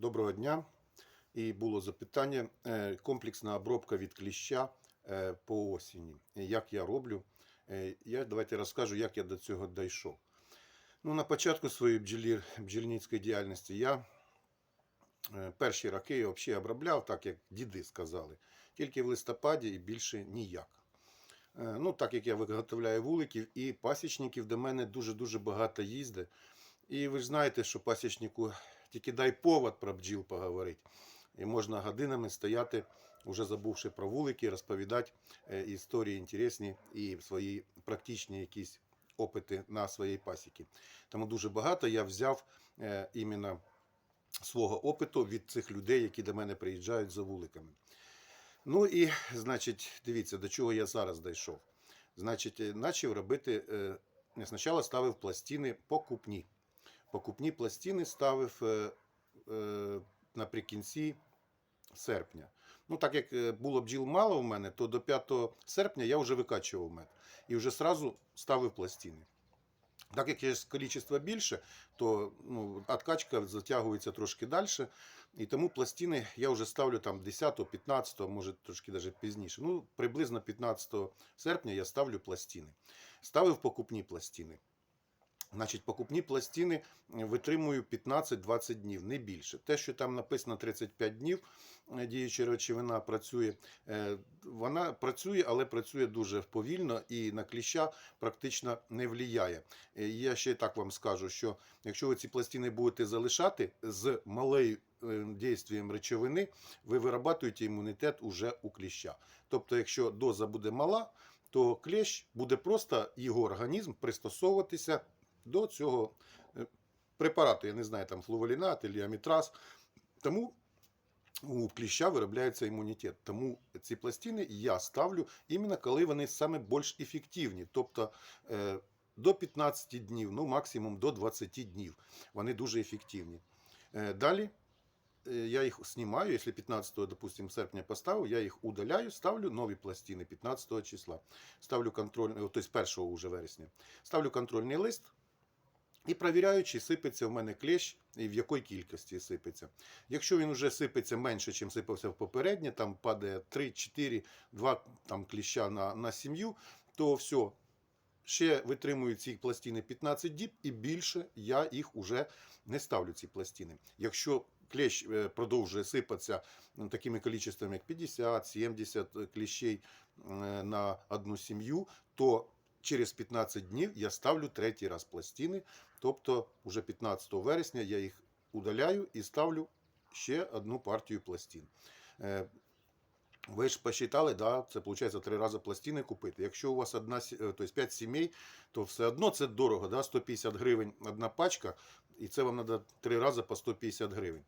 Доброго дня. І було запитання: е, комплексна обробка від кліща е, по осені. Як я роблю? Е, Я давайте розкажу, як я до цього дійшов. Ну, на початку своєї бджолі, бджільницької діяльності я перші роки взагалі обробляв, так як діди сказали, тільки в листопаді і більше ніяк. Ну, так як я виготовляю вуликів і пасічників до мене дуже-дуже багато їздить. І ви ж знаєте, що пасічнику тільки дай повод про бджіл поговорити. І можна годинами стояти, вже забувши про вулики, розповідати е, історії інтересні і свої практичні якісь опити на своїй пасіки. Тому дуже багато я взяв е, іменно свого опиту від цих людей, які до мене приїжджають за вуликами. Ну і, значить, дивіться, до чого я зараз дійшов. Значить, е, почав робити, спочатку ставив пластини покупні. Покупні пластини ставив е, е, наприкінці серпня. Ну, так як е, було бджіл мало у мене, то до 5 серпня я вже викачував мед і вже сразу ставив пластини. Так як є кількість більше, то ну, откачка затягується трошки далі. І тому пластини я вже ставлю там 10, 15, може трошки навіть пізніше. Ну, приблизно 15 серпня я ставлю пластини. Ставив покупні пластини. Значить, покупні пластини е, витримую 15-20 днів, не більше. Те, що там написано 35 днів, е, діюча речовина працює, е, вона працює, але працює дуже повільно і на кліща практично не. Е, Я ще так вам скажу, що якщо ви ці пластини будете залишати з малою е, дійствієм речовини, ви вирабатуєте імунітет уже у кліща. Тобто, якщо доза буде мала, то клещ буде просто його організм пристосовуватися до цього е, препарату. Я не знаю, там флуволінат або. Тому у кліща виробляється імунітет. Тому ці пластини я ставлю іменно коли вони саме більш ефективні. Тобто е, до 15 днів, ну максимум до 20 днів. Вони дуже ефективні. Е, Далі я їх знімаю, якщо 15 допустим, серпня поставив, я їх удаляю, ставлю нові пластини 15 числа. Ставлю контрольний, тобто 1 уже вересня. Ставлю контрольний лист і перевіряю, чи сипеться в мене клещ і в якій кількості сипеться. Якщо він вже сипеться менше, ніж сипався в попереднє, там падає 3, 4, 2 там, кліща на, на сім'ю, то все. Ще витримую ці пластини 15 діб, і більше я їх уже не ставлю ці пластини. Якщо клещ е, продовжує сипатися такими кількістями, як 50-70 кліщей е, на одну сім'ю, то через 15 днів я ставлю третій раз пластини. Тобто, уже 15 вересня я їх удаляю і ставлю ще одну партію пластин. Е, Ви ж посчитали, да, це виходить три рази пластини купити. Якщо у вас одна, е, тобто 5 сімей, то все одно це дорого, да, 150 гривень одна пачка, і це вам треба три рази по 150 гривень.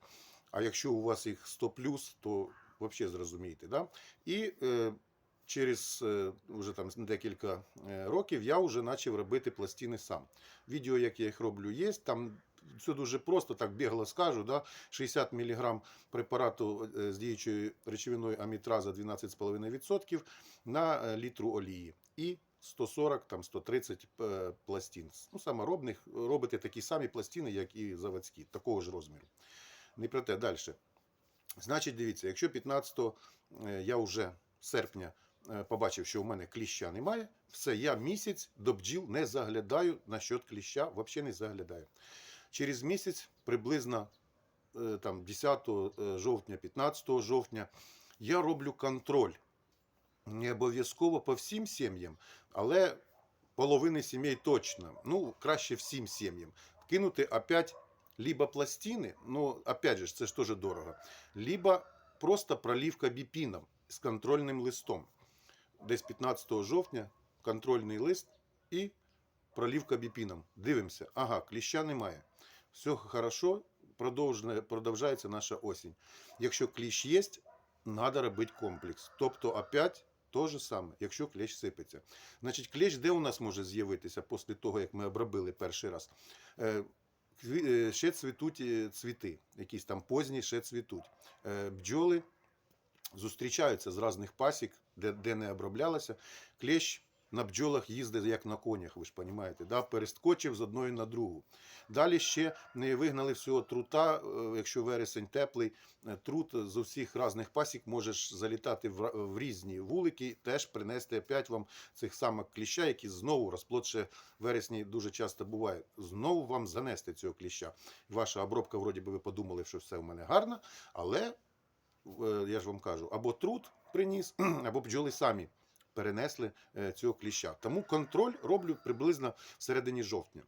А якщо у вас їх 100 плюс, то взагалі зрозумієте. Да? І е, через е, вже там декілька е, років я вже почав робити пластини сам. Відео, як я їх роблю, є. Там все дуже просто, так бігло скажу. Да? 60 мг препарату е, з діючою речовиною амітраза 12,5% на літру олії. І 140, там 130 е, пластин. Ну, саморобних робите такі самі пластини, як і заводські, такого ж розміру. Не про те далі. Значить, дивіться, якщо 15 е, я вже серпня побачив, що у мене кліща немає, все, я місяць до бджіл не заглядаю насчет кліща, взагалі не заглядаю. Через місяць, приблизно е, там, 10 е, жовтня, 15 жовтня, я роблю контроль. Не обов'язково по всім сім'ям, але половини сімей точно. Ну, краще всім сім'ям. Кинути опять либо пластини, ну, опять же, це ж теж дорого, либо просто проливка біпіном з контрольним листом. Десь 15 жовтня контрольний лист і проливка біпіном. Дивимося, ага, кліща немає. Все хорошо, продовжується наша осінь. Якщо кліщ є, треба робити комплекс. Тобто, опять то же саме, якщо клещ сипеться. Значить, клещ де у нас може з'явитися після того, як ми обробили перший раз? Е, е, Ще цвітуть е, цвіти, якісь там позні ще цвітуть. Бджоли зустрічаються з різних пасік, де, де не оброблялося. Клещ на бджолах їздить як на конях, ви ж розумієте, да? перескочив з одної на другу. Далі ще не вигнали всього трута, е, якщо вересень теплий, е, трут з усіх різних пасік можеш залітати в, різні вулики, теж принести опять вам цих самих кліща, які знову розплод ще в вересні дуже часто буває. Знову вам занести цього кліща. Ваша обробка, вроді би, ви подумали, що все в мене гарно, але я ж вам кажу, або труд приніс, або бджоли самі перенесли е, цього кліща. Тому контроль роблю приблизно в середині жовтня.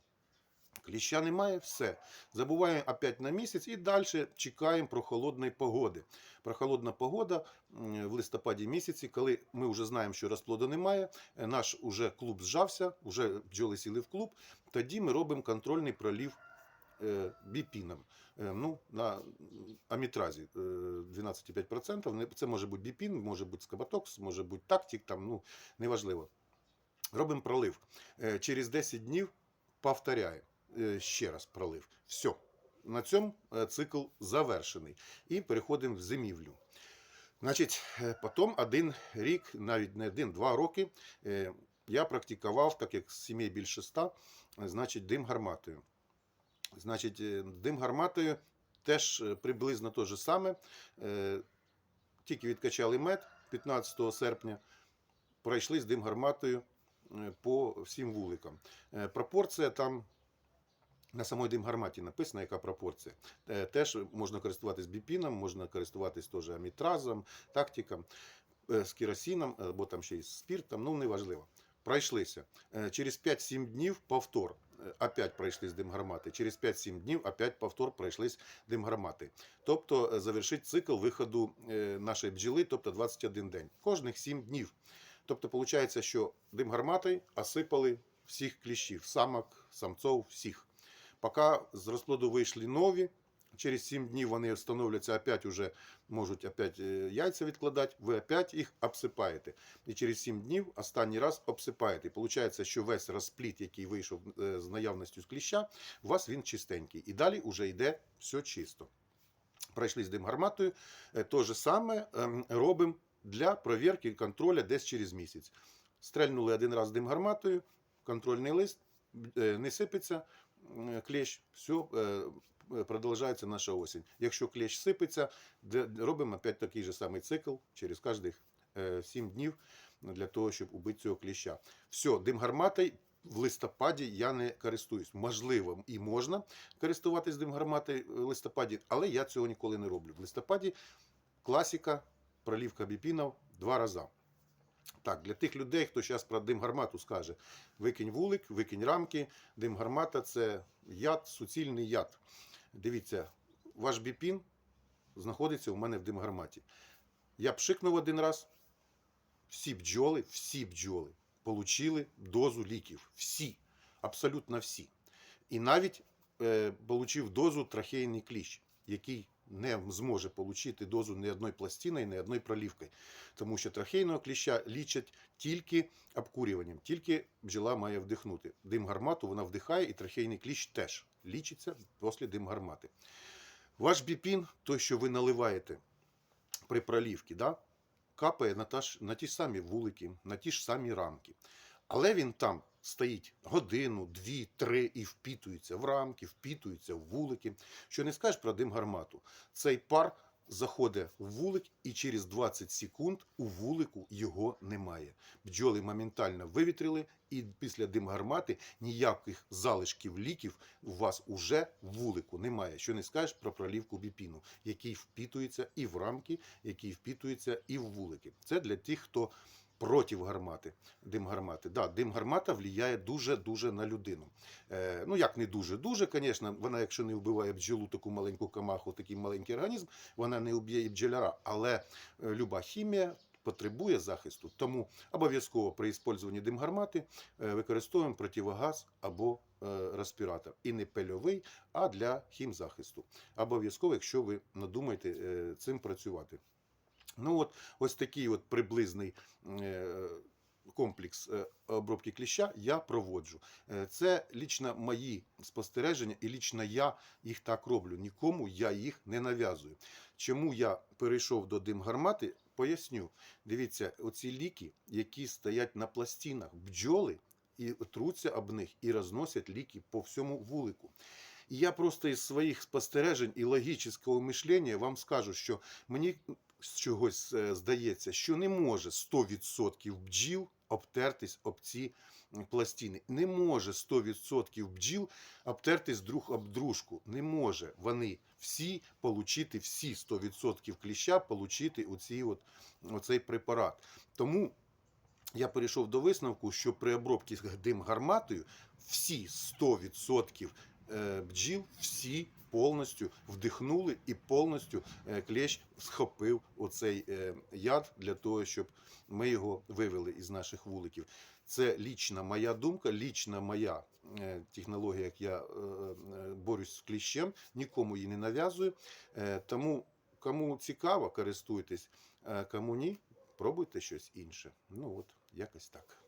Кліща немає, все. Забуваємо опять на місяць і далі чекаємо прохолодної погоди. Прохолодна погода в листопаді місяці, коли ми вже знаємо, що розплоду немає, е, наш уже клуб зжався, вже бджоли сіли в клуб, тоді ми робимо контрольний пролів е, біпіном. Е, Ну, на амітразі е, 12,5%. Це може бути біпін, може бути скабатокс, може бути тактик, там, ну, неважливо. Робимо пролив. Е, Через 10 днів повторяємо е, ще раз пролив. Все. На цьому е, цикл завершений. І переходимо в зимівлю. Значить, е, потім один рік, навіть не один, два роки, е, я практикував, так як з сімей більше ста, е, значить, дим гарматою. Значить, е, дим гарматою теж е, приблизно те ж саме. Е, Тільки відкачали мед 15 серпня, пройшли з дим гарматою по всім вуликам. Пропорція там на самій димгарматі написано, яка пропорція. Теж можна користуватись біпіном, можна користуватись теж амітразом, тактиком, з керосином, або там ще й з спіртом, ну неважливо. Пройшлися. Через 5-7 днів повтор. Опять пройшли з димгармати. Через 5-7 днів опять повтор пройшли з димгармати. Тобто е, завершить цикл виходу е, нашої бджоли, тобто 21 день. Кожних 7 днів. Тобто, виходить, що димгарматою осипали всіх кліщів, самок, самцов, всіх. Поки з розплоду вийшли нові, через 7 днів вони встановляться, опять уже можуть опять е, яйця відкладати, ви опять їх обсипаєте. І через 7 днів останній раз обсипаєте. І виходить, що весь розпліт, який вийшов е, з наявністю з кліща, у вас він чистенький. І далі вже йде все чисто. Пройшли з димгарматою. Е, То же саме ем, робимо для провірки контролю десь через місяць. Стрельнули один раз димгарматою, контрольний лист, не сипеться м, клещ, все, продовжується наша осінь. Якщо клещ сипеться, робимо опять такий же самий цикл через кожних 7 днів для того, щоб убити цього кліща. Все, димгарматою в листопаді я не користуюсь. Можливо, і можна користуватись димгарматою в листопаді, але я цього ніколи не роблю. В листопаді класика, пролівка біпінов два рази. Так, для тих людей, хто зараз про димгармату скаже, викинь вулик, викинь рамки, димгармата це яд, суцільний яд. Дивіться, ваш біпін знаходиться у мене в димгарматі. Я пшикнув один раз, всі бджоли, всі бджоли получили дозу ліків. Всі, абсолютно всі. І навіть е, получив дозу трахейний кліщ, який не зможе отримати дозу ні одної пластини, ні одної пролівки. Тому що трахейного кліща лічать тільки обкурюванням, тільки бджола має вдихнути. Дим гармату вона вдихає, і трахейний кліщ теж лічиться після дим гармати. Ваш біпін, той, що ви наливаєте при пролівці, да, капає на, та ж, на ті самі вулики, на ті ж самі рамки. Але він там стоїть годину, дві, три і впітується в рамки, впітується в вулики. Що не скажеш про дим гармату? Цей пар заходить в вулик, і через 20 секунд у вулику його немає. Бджоли моментально вивітрили, і після дим гармати ніяких залишків ліків у вас уже в вулику немає. Що не скажеш про пролівку біпіну, який впітується і в рамки, який впітується і в вулики. Це для тих, хто проти гармати, дим гармати. Да, дим гармата впливає дуже-дуже на людину. Е, ну, як не дуже-дуже, звісно, вона, якщо не вбиває бджолу, таку маленьку камаху, такий маленький організм, вона не вб'є і бджоляра. Але е, люба хімія потребує захисту. Тому обов'язково при використанні димгармати е, використовуємо противогаз або е, респіратор. І не пельовий, а для хімзахисту. Обов'язково, якщо ви надумаєте цим працювати. Ну от ось такий от приблизний е, комплекс е, обробки кліща я проводжу. Е, Це лічно мої спостереження, і лічно я їх так роблю. Нікому я їх не нав'язую. Чому я перейшов до димгармати? Поясню. Дивіться, оці ліки, які стоять на пластинах, бджоли і труться об них і розносять ліки по всьому вулику. І я просто із своїх спостережень і логічного мишлення вам скажу, що мені чогось е, здається, що не може 100% бджіл обтертись об ці пластини. Не може 100% бджіл обтертись друг об дружку. Не може вони всі получити, всі 100% кліща получити оці от, оцей препарат. Тому я перейшов до висновку, що при обробці дим гарматою всі 100% е, бджіл, всі повністю вдихнули і повністю е, клещ схопив оцей е, яд для того, щоб ми його вивели із наших вуликів. Це лічна моя думка, лічна моя е, технологія, як я борюсь з кліщем, нікому її не нав'язую. Тому кому цікаво, користуйтесь, кому ні, пробуйте щось інше. Ну от, якось так.